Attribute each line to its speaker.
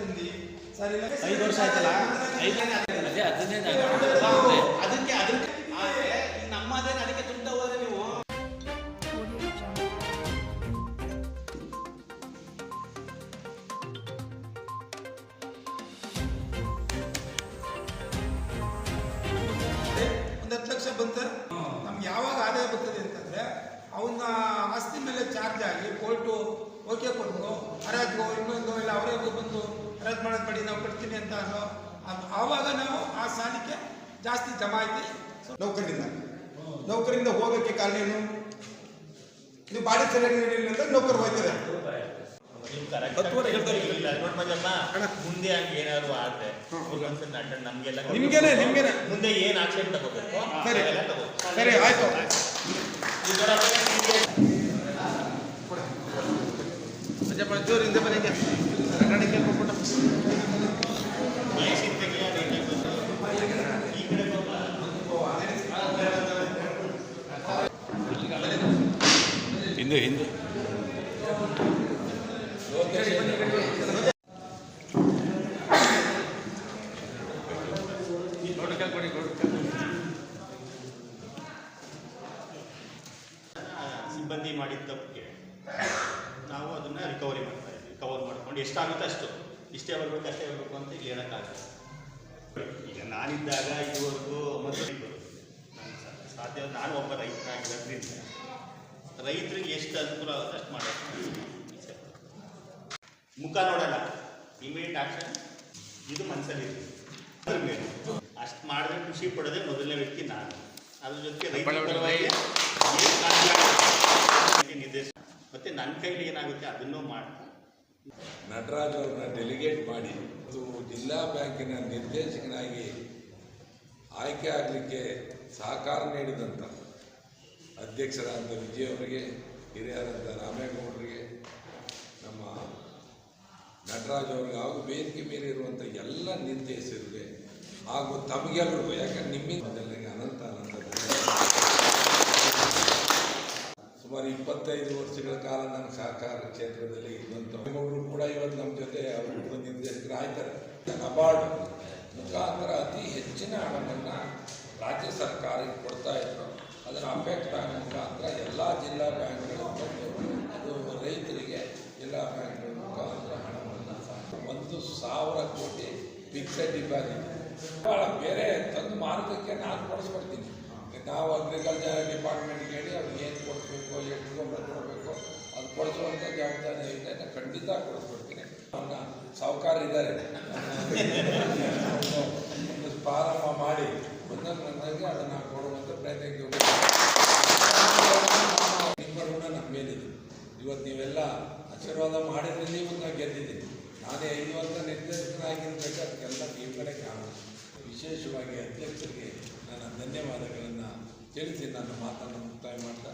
Speaker 1: Sir
Speaker 2: ಐದು ವರ್ಷ ಆಯ್ತಲ್ಲ? ಐದನೇ
Speaker 3: ಅದೇ ಅದನ್ನೇ
Speaker 2: ಅದಕ್ಕೆ ಅದಕ್ಕೆ ನಮ್ಮದೇನು ಅದಕ್ಕೆ ತುಂಟ ಹೋದ್ರೆ ನೀವು?
Speaker 1: ಒಂದು ಹತ್ತು ಲಕ್ಷ ಬಂತ ನಮ್ಗೆ ಯಾವಾಗ ಆದಾಯ ಬರ್ತದೆ ಅಂತಂದ್ರೆ ಅವನ್ನ ಆಸ್ತಿ ಮೇಲೆ ಚಾರ್ಜ್ ಆಗಿ ಕೋರ್ಟು ಓಕೆ ಕೊಟ್ಟು ಹರಾಜ್ಗೋ ಇನ್ನೊಂದು ಇಲ್ಲ ಅವರೇ ಬಂದು ಹರಾಜ್ ಮಾಡೋದು ಬಡಿ ನಾವು ಕೊಡ್ತೀನಿ ಅಂತ ಅನ್ನೋ ಅದು ಆವಾಗ ನಾವು ಆ ಸಾಲಕ್ಕೆ ಜಾಸ್ತಿ ಜಮಾ ಆಯ್ತು
Speaker 4: ನೌಕರಿಂದ ನೌಕರಿಂದ ಹೋಗೋಕ್ಕೆ ಕಾರಣ ಏನು? ನೀವು ಬಾಡಿ ಸರಿಯಾಗಿ ನೀಡಿಲ್ಲ ಅಂದ್ರೆ ನೌಕರು
Speaker 5: ಮಂಜಮ್ಮ ಮುಂದೆ ಹಂಗೆ ಏನಾದ್ರು ಆದ್ರೆ ಒಂದ್ಸಲ ಅಟೆಂಡ್ ನಮ್ಗೆಲ್ಲ
Speaker 4: ನಿಮ್ಗೇನೆ, ನಿಮ್ಗೇನೆ.
Speaker 5: ಮುಂದೆ ಏನ್ ಆಕ್ಷನ್ ತಗೋಬೇಕು?
Speaker 4: ಸರಿ. ಸರಿ ಆಯ್ತು.
Speaker 3: ಹಿಂದೆ ಹಿಂದೆ.
Speaker 5: ಸಿಬ್ಬಂದಿ ಮಾಡಿದ ತಪ್ಪಿಗೆ ನಾವು ಅದನ್ನ ರಿಕವರಿ ಮಾಡ್ತಾ ಇದ್ವಿ. ಕವರ್ ಮಾಡ್ಕೊಂಡು ಎಷ್ಟಾಗುತ್ತೆ ಅಷ್ಟು. ಇಷ್ಟೇ ಬರಬೇಕು ಅಷ್ಟೇ ಬರ್ಬೇಕು ಅಂತ ಇಲ್ಲಿ ಹೇಳೋಕ್ಕಾಗಲ್ಲ ಈಗ ನಾನಿದ್ದಾಗ ಇದುವರೆಗೂ ಮತ್ತು ಸಾಧ್ಯ ನಾನು ಒಬ್ಬ ರೈತನಾಗಿರೋದ್ರಿಂದ ರೈತರಿಗೆ ಎಷ್ಟು ಅನುಕೂಲ ಆಗುತ್ತೆ ಅಷ್ಟು ಮಾಡೋದು ಮುಖ ನೋಡಲ್ಲ ಇಮಿಡಿಯೇಟ್ ಆಕ್ಷನ್ ಇದು ಮನಸ್ಸಲ್ಲಿ ಅಷ್ಟು ಮಾಡಿದ್ರೆ ಖುಷಿ ಪಡೋದೇ ಮೊದಲನೇ ವ್ಯಕ್ತಿ ನಾನು. ಅದ್ರ ಜೊತೆಗೆ ರೈತರ ಪರವಾಗಿ ನಿರ್ದೇಶನ ಮತ್ತೆ ನನ್ನ ಕೈಲಿ ಏನಾಗುತ್ತೆ ಅದನ್ನು ಮಾಡ್ತಾ
Speaker 6: ನಟರಾಜ್ ಅವ್ರನ್ನ ಡೆಲಿಗೇಟ್ ಮಾಡಿ, ಅದು ಜಿಲ್ಲಾ ಬ್ಯಾಂಕಿನ ನಿರ್ದೇಶಕನಾಗಿ ಆಯ್ಕೆ ಆಗಲಿಕ್ಕೆ ಸಹಕಾರ ನೀಡಿದಂಥ ಅಧ್ಯಕ್ಷರಾದಂಥ ವಿಜಯ್ ಅವರಿಗೆ ಹಿರಿಯರಾದಂಥ ರಾಮೇಗೌಡರಿಗೆ, ನಮ್ಮ ನಟರಾಜ್ ಅವ್ರಿಗೆ, ಹಾಗೂ ಬೇದಿಕೆ ಮೇಲೆ ಇರುವಂಥ ಎಲ್ಲ ನಿರ್ದೇಶಕರಿಗೆ ಹಾಗೂ ತಮಗೆಲ್ಲರಿಗೂ, ಯಾಕಂದ್ರೆ ನಿಮ್ಮಿಂದ ಅನಂತ ಅನಂತ. ಸುಮಾರು ಇಪ್ಪತ್ತೈದು ಸಹಕಾರ ಕ್ಷೇತ್ರದಲ್ಲಿ ಒಬ್ಬರು ಕೂಡ ಇವತ್ತು ನಮ್ಮ ಜೊತೆ ಅವರು ನಿರ್ದೇಶಕರು ಆಯ್ತಾರೆ. ನಬಾರ್ಡ್ ಮುಖಾಂತರ ಅತಿ ಹೆಚ್ಚಿನ ಹಣವನ್ನು ರಾಜ್ಯ ಸರ್ಕಾರಕ್ಕೆ ಕೊಡ್ತಾ ಇದ್ರು. ಅದರ ಅಫೆಕ್ಟ್ ಬ್ಯಾಂಕ್ ಮುಖಾಂತರ ಎಲ್ಲ ಜಿಲ್ಲಾ ಬ್ಯಾಂಕ್ಗಳು ಅದು ರೈತರಿಗೆ ಜಿಲ್ಲಾ ಬ್ಯಾಂಕ್ಗಳ ಮುಖಾಂತರ ಹಣವನ್ನು ಒಂದು ಸಾವಿರ ಕೋಟಿ ಫಿಕ್ಸೆಡ್ ಡಿಪಾಸಿಟ್ ಭಾಳ ಬೇರೆ ತಂದು ಮಾರ್ಗಕ್ಕೆ ನಾನು ಕೊಡಿಸ್ಕೊಡ್ತೀನಿ ನಾವು ಅಗ್ರಿಕಲ್ಚರ್ ಡಿಪಾರ್ಟ್ಮೆಂಟ್ಗೆ ಹೇಳಿ ಅವ್ರಿಗೆ ಖಂಡಿತ ಕೊಡಿಸ್ಕೊಡ್ತೀನಿ ಪ್ರಾರಂಭ ಮಾಡಿ ಒಂದೊಂದು ಅದನ್ನು ಕೊಡುವಂಥ ಪ್ರಯತ್ನಕ್ಕೆ ನಿಮ್ಮ ನಮ್ಮ ಮೇಲಿದೆ. ಇವತ್ತು ನೀವೆಲ್ಲ ಆಶೀರ್ವಾದ ಮಾಡಿದ್ರೆ ನೀವು ನಾನು ಗೆದ್ದಿದ್ದೀನಿ ನಾನೇ ಐದು ವರ್ಷ ನಿರ್ದೇಶಕನಾಗಿರ್ಬೇಕು ಅದಕ್ಕೆಲ್ಲ ನೀವು ಕಡೆ ಕಾಣ ವಿಶೇಷವಾಗಿ ಅಧ್ಯಕ್ಷರಿಗೆ ನನ್ನ ಧನ್ಯವಾದಗಳನ್ನು ತಿಳಿಸಿ ನನ್ನ ಮಾತನ್ನು ಮುಕ್ತಾಯ ಮಾಡ್ತಾ